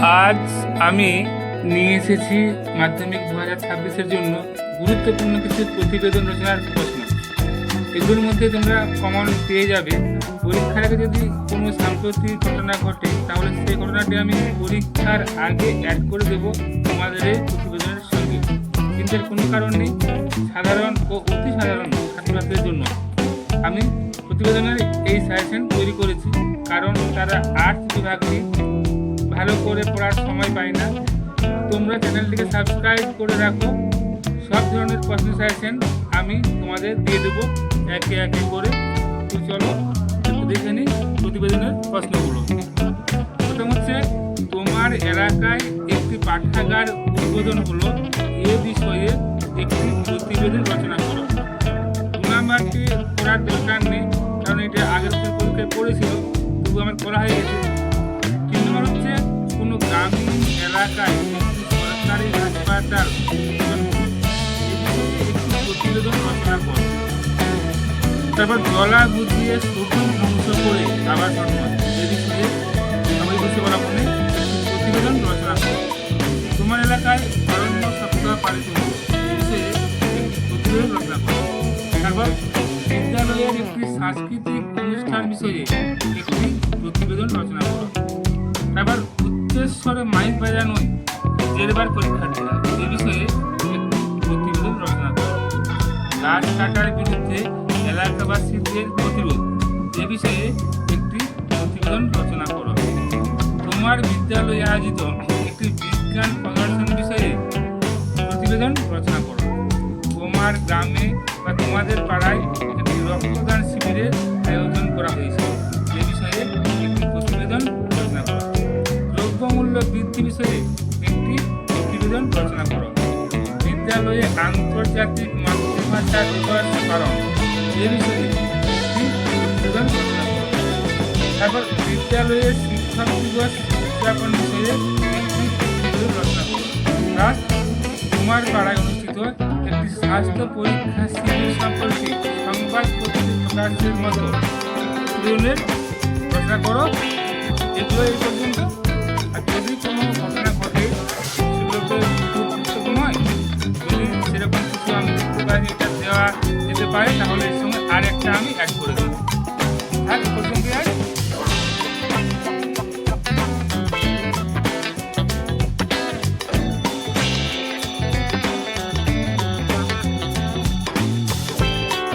আজ আমি নিয়ে এসেছি মাধ্যমিক দু হাজার ছাব্বিশের জন্য গুরুত্বপূর্ণ কিছু প্রতিবেদন রচনার প্রশ্ন। এগুলোর মধ্যে তোমরা কমন পেয়ে যাবে। পরীক্ষার আগে যদি কোনো সাম্প্রতিক ঘটনা ঘটে, তাহলে সেই ঘটনাটি আমি পরীক্ষার আগে অ্যাড করে দেব তোমাদের এই প্রতিবেদনের সঙ্গে। কিন্তু এর কোনো কারণ নেই, সাধারণ ও অতি সাধারণ ছাত্রছাত্রীদের জন্য। আমি প্রতিবেদনের এই সাজেশন তৈরি করেছি, কারণ তারা আর্টস বিভাগটি ভালো করে পড়ার সময় পাই না। তোমরা চ্যানেলটিকে সাবস্ক্রাইব করে রাখো। সব ধরনের প্রশ্ন সাজেশন আমি তোমাদের দিয়ে দেবো একে একে করে। তো চলো দেখে নিই প্রতিবেদনের প্রশ্নগুলো। প্রথম হচ্ছে, তোমার এলাকায় একটি পাঠাগার উদ্বোধন হলো এ বিষয়ে একটি প্রতিবেদন রচনা করো। নাম্বারটি করার দরকার নেই, কারণ এটা আগের পরীক্ষায় পড়েছিল, তবু আমার করা হয়ে গেছে। এলাকায় সরকারি হাসপাতাল প্রতিবেদন তারপর গলা বুঝিয়ে শুধু ধ্বংস করে আবার সবাই মনে প্রতিবেদন রচনা করো। তোমার এলাকায় সপ্তাহ পালিত প্রতিবেদন রচনা করো তারপর বিদ্যালয়ের একটি সাংস্কৃতিক অনুষ্ঠান বিষয়ে একটি প্রতিবেদন রচনা করো তারপর উচ্চস্বরে মাইক বাজানোই জেরবার পরীক্ষার্থীরা এ বিষয়ে প্রতিবেদন রচনা করো। গাছ কাটার বিরুদ্ধে এলাকাবাসীদের প্রতিরোধ। এ বিষয়ে একটি প্রতিবেদন রচনা করো। তোমার বিদ্যালয়ে আয়োজিত একটি বিজ্ঞান প্রদর্শন বিষয়ে প্রতিবেদন রচনা করো। তোমার গ্রামে বা তোমাদের পাড়ায় রচনা করো। বিদ্যালয়ে আন্তর্জাতিক মাতৃভাষা দিবস পালন। এ বিষয়ে তারপর বিদ্যালয়ে শিক্ষক দিবস উদযাপন বিষয়ে রচনা করো। প্লাস তোমার পাড়ায় অনুষ্ঠিত একটি স্বাস্থ্য পরীক্ষা শিবির সম্পর্কে সংবাদপত্রে প্রকাশের মতো রচনা করো। এগুলো এই পর্যন্ত। আর যদি কোনো দেওয়া যেতে পারে, তাহলে এর সঙ্গে আর একটা আমি অ্যাড করে দেবো। হ্যাঁ পর্যন্তই আজ